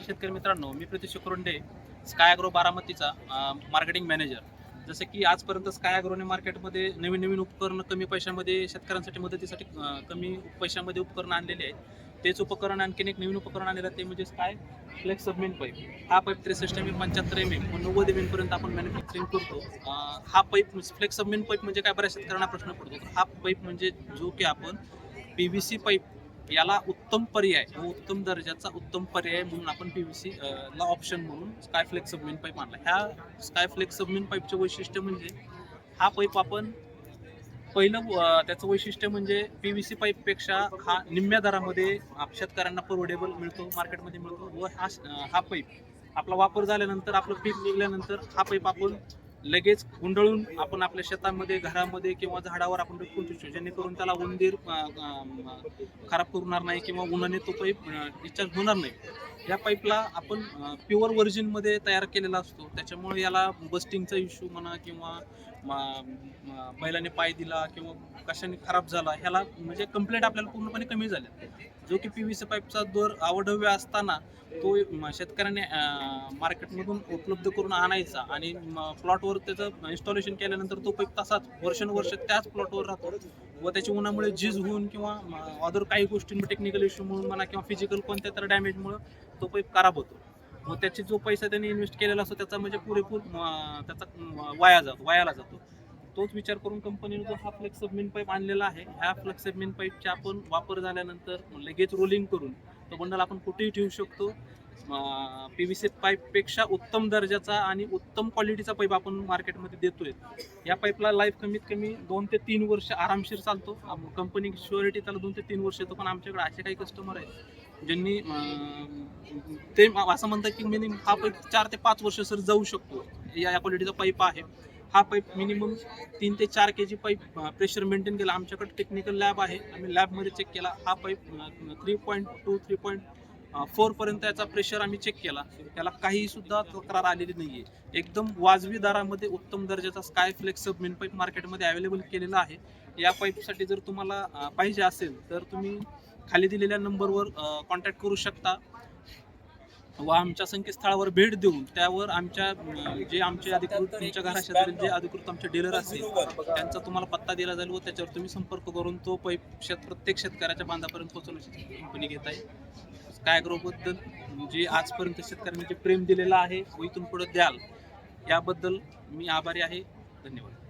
शेतकरी मित्रांनो मी प्रितिश कुरुंडे स्काय अग्रो बारामतीचा मार्केटिंग मॅनेजर जसं की आजपर्यंत स्काय अग्रोने मार्केटमध्ये नवीन नवीन उपकरणं कमी पैशामध्ये शेतकऱ्यांसाठी मदतीसाठी कमी पैशामध्ये उपकरणं आणलेली आहेत. तेच उपकरण आणखीन एक नवीन उपकरण आणलेलं आहे ते म्हणजे स्काय फ्लेक्स सबमिन पाईप हा पाईप त्रेसष्ट एम एम पंच्याहत्तर एम एम नव्वद एम एमपर्यंत आपण मॅन्युफॅक्चरिंग करतो. हा पाईप फ्लेक्स सबमिन पाईप म्हणजे काय? बऱ्याच शेतकऱ्यांना प्रश्न पडतो. हा पाईप म्हणजे जो की आपण पी व्ही सी पाईप याला उत्तम पर्याय व उत्तम दर्जाचा उत्तम पर्याय म्हणून आपण पीव्हीसी ला ऑप्शन म्हणून स्काय फ्लेक्स सबमिन पाईप आणला. ह्या स्काय फ्लेक्स सबमिन पाईपचे वैशिष्ट्य म्हणजे हा पाईप आपण पहिलं त्याचं वैशिष्ट्य म्हणजे पी व्ही सी पाईपपेक्षा हा निम्म्या दरामध्ये शेतकऱ्यांना परवडेबल मिळतो मार्केटमध्ये मिळतो व हा हा पाईप आपला वापर झाल्यानंतर आपलं पीक निघल्यानंतर हा पाईप आपण लगेच गुंडळून आपण आपल्या शेतामध्ये घरामध्ये किंवा झाडावर आपण लटकून ठेवू जेणेकरून त्याला उंदीर खराब करणार नाही किंवा उन्हाने तो काही डिस्चार्ज होणार नाही. या पाईपला आपण प्युअर व्हर्जिनमध्ये तयार केलेला असतो. त्याच्यामुळे याला बस्टिंगचा इश्यू म्हणा किंवा बैलाने पाय दिला किंवा कशाने खराब झाला ह्याला म्हणजे कंप्लेंट आपल्याला पूर्णपणे कमी झाल्या जो की पी व्ही सी पाईपचा दर आवडव्य असताना तो शेतकऱ्याने मार्केटमधून उपलब्ध करून आणायचा आणि प्लॉटवर त्याचं इन्स्टॉलेशन केल्यानंतर तो पाईप तसाच वर्षानुवर्ष त्याच प्लॉटवर राहतो. व त्याची उन्हामुळे झीज होऊन किंवा अदर काही गोष्टींमुळे टेक्निकल इश्यू म्हणून म्हणा किंवा फिजिकल कोणत्या तर डॅमेजमुळं तो पाईप खराब होतो. मग त्याची जो पैसा त्यांनी इन्व्हेस्ट केलेला असतो त्याचा म्हणजे पुरेपूर त्याचा वाया जातो वायाला जातो. तोच विचार करून कंपनीने जो हा फ्लेक्स सबमिन पाईप आणलेला आहे ह्या फ्लेक्स सबमिन पाईपचा आपण वापर झाल्यानंतर लगेच रोलिंग करून तो बंडल आपण कुठेही ठेवू शकतो. पी व्ही सी पाईपपेक्षा उत्तम दर्जाचा आणि उत्तम क्वालिटीचा पाईप आपण मार्केटमध्ये देतोय. या पाईपला लाईफ कमीत कमी दोन ते तीन वर्ष आरामशीर चालतो. कंपनी शुअरिटी त्याला दोन ते तीन वर्ष येतो पण आमच्याकडे असे काही कस्टमर आहेत ज्यांनी ते असं म्हणतात की मिनिमम हा पाईप चार ते पाच वर्ष सर जाऊ शकतो. या क्वालिटीचा पाईप आहे. हा पाईप मिनिमम तीन ते चार K G pipe pressure maintain केला. आमच्याकडे टेक्निकल लॅब आहे. आम्ही लॅबमध्ये चेक केला. हा pipe three point two three point four पर्यंत याचा प्रेशर आम्ही चेक केला. त्याला काही सुद्धा तक्रार आलेली नाही आहे एकदम वाजवी दरामध्ये उत्तम दर्जाचा स्काय फ्लेक्स मेन पाईप मार्केटमध्ये अवेलेबल केलेला आहे. या पाईपसाठी जर तुम्हाला पाहिजे असेल तर तुम्ही खाली दिलेल्या नंबरवर कॉन्टॅक्ट करू शकता. व आमच्या संकेतस्थळावर भेट देऊन त्यावर आमच्या जे आमचे अधिकृत तुमच्या घराशेजारी जे अधिकृत आमचे डीलर असतील त्यांचा तुम्हाला पत्ता दिला जाईल व त्याच्यावर तुम्ही संपर्क करून तो पै शेत प्रत्येक शेतकऱ्याच्या बांधापर्यंत पोहोचवण्याची कंपनी घेत आहे. स्काय जे आजपर्यंत शेतकऱ्यांनी जे प्रेम दिलेलं आहे व इथून पुढे द्याल याबद्दल मी आभारी आहे. धन्यवाद.